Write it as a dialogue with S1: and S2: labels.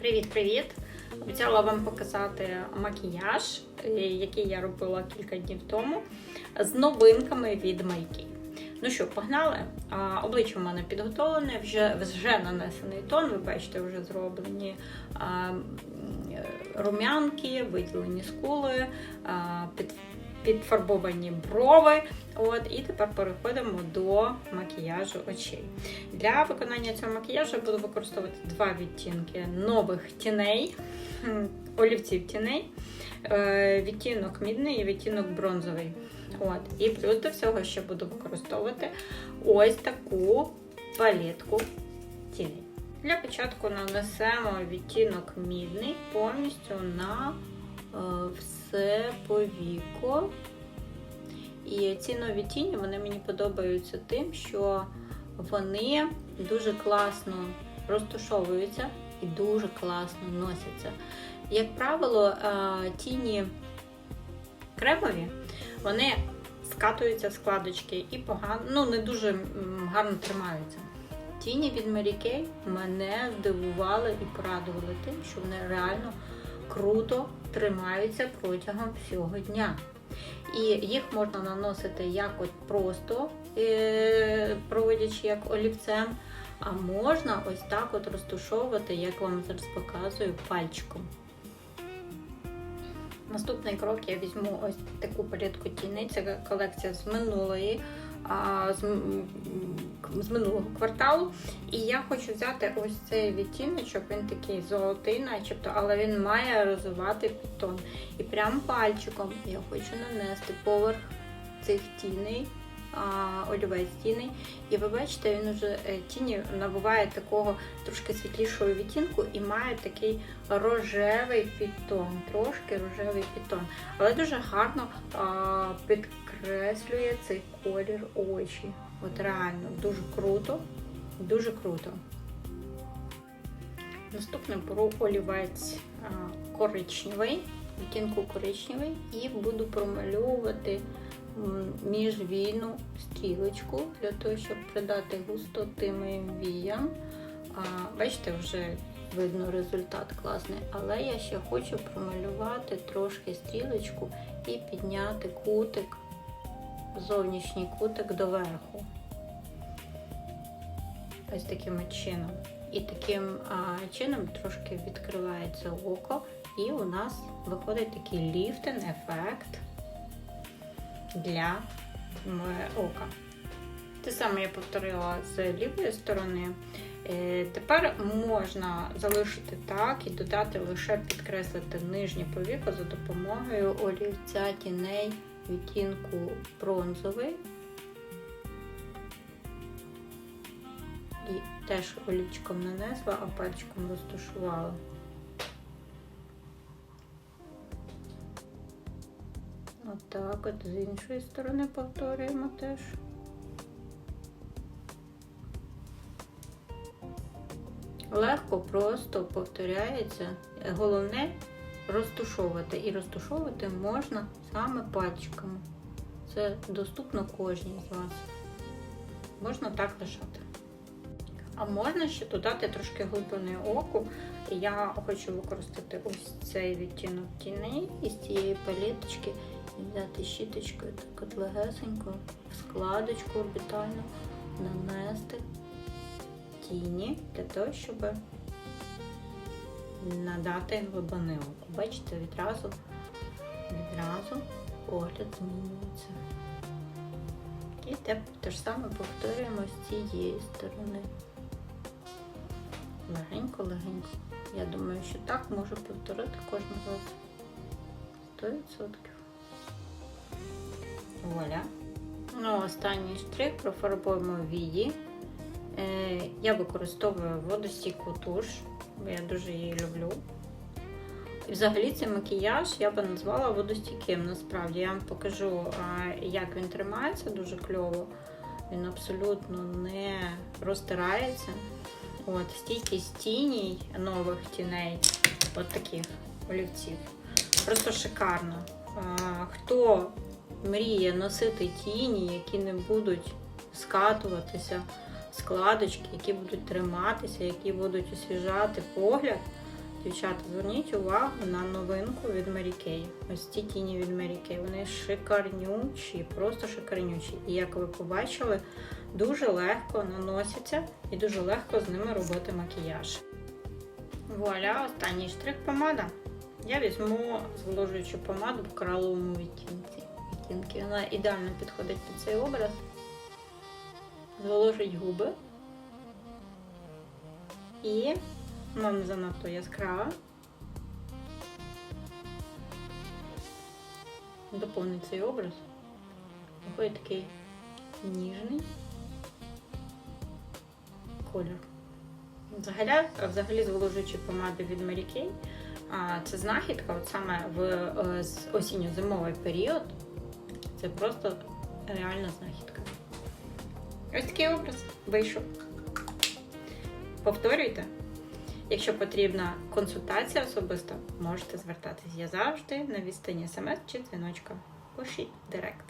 S1: Привіт-привіт! Обіцяла вам показати макіяж, е, який я робила кілька днів тому, з новинками від Майки. Ну що, погнали? Обличчя в мене підготовлене, вже, вже нанесений тон, ви бачите, вже зроблені е, рум'янки, виділені скули, підфарбовані брови. От, і тепер переходимо до макіяжу очей. Для виконання цього макіяжу я буду використовувати два відтінки нових тіней, олівців тіней, е, відтінок мідний і відтінок бронзовий. От. І плюс до всього ще буду використовувати ось таку палітку тіней. Для початку нанесемо відтінок мідний повністю на е, все повіко. І ці нові тіні вони мені подобаються тим, що вони дуже класно розташовуються і дуже класно носяться. Як правило, е, тіні кремові, вони скатуються в складочки і погано, ну не дуже гарно тримаються. Тіні від Mary Kay мене здивували і порадували тим, що вони реально круто тримаються протягом всього дня. І їх можна наносити як от просто е, проводячи як олівцем, а можна ось так от розтушовувати, як вам зараз показую, пальчиком. Наступний крок я візьму ось таку палітку тіни, Це колекція з минулої, з, минулого кварталу. І я хочу взяти ось цей відтіночок, він такий золотий, начебто, але він має розвивати підтон. І прям пальчиком я хочу нанести поверх цих тіней, олівець тіней. І ви бачите, він вже е, тіні набуває такого трошки світлішого відтінку і має такий рожевий підтон, трошки рожевий підтон. Але дуже гарно а, підкреслює цей колір очі. От реально дуже круто, дуже круто. Наступне беру олівець коричневий, відтінку коричневий, і буду промальовувати міжвійну стрілочку для того, щоб придати густоти моїм віям. Бачите, вже видно результат класний, але я ще хочу промалювати трошки стрілочку і підняти кутик, зовнішній кутик доверху. Ось таким чином. І таким а, чином трошки відкривається око, і у нас виходить такий ліфтен ефект для ока. Те саме я повторила з лівої сторони. Е, Тепер можна залишити так і додати лише підкреслити нижнє повіко за допомогою олівця тіней відтінку бронзовий. І теж олівчиком нанесла, а пальчиком розташувала. Отак, от з іншої сторони повторюємо теж. Легко, просто повторяється. Головне розтушовувати. І розтушовувати можна саме пальчиками. Це доступно кожній з вас. Можна так лишати. А можна ще додати трошки глибини оку. Я хочу використати ось цей відтінок тіней із цієї паліточки і взяти щіточкою так от легесенько в складочку орбітально нанести тіні для того, щоб надати глибини оку. Бачите, відразу, відразу погляд змінюється. І те, те ж саме повторюємо з цієї сторони. Легенько, легенько. Я думаю, що так можу повторити кожен раз. 100%. Вуаля. Ну, останній штрих профарбуємо вії. Е, Я використовую водостійку туш, бо я дуже її люблю. І взагалі цей макіяж я би назвала водостійким. Насправді я вам покажу, як він тримається дуже кльово. Він абсолютно не розтирається. От, стійкість тіній, нових тіней, от таких олівців. Просто шикарно. Хто мріє носити тіні, які не будуть скатуватися, складочки, які будуть триматися, які будуть освіжати погляд, Дівчата, зверніть увагу на новинку від Mary Kay. Ось ці тіні від Mary Kay. Вони шикарнючі, просто шикарнючі. І як ви побачили, дуже легко наносяться і дуже легко з ними робити макіяж. Вуаля, останній штрих помада. Я візьму зволожуючу помаду в кораловому відтінці. Вона ідеально підходить під цей образ. Зволожить губи. І не занадто яскрава. Доповнить цей образ. Виходить такий ніжний колір. Взагалі, взагалі зволожуючі помади від Mary Kay, це знахідка, от саме в е, осінньо-зимовий період. Це просто реальна знахідка. Ось такий образ вийшов. Повторюйте. Якщо потрібна консультація особисто, можете звертатись. Я завжди на відстані смс чи дзвіночка. Пишіть директ.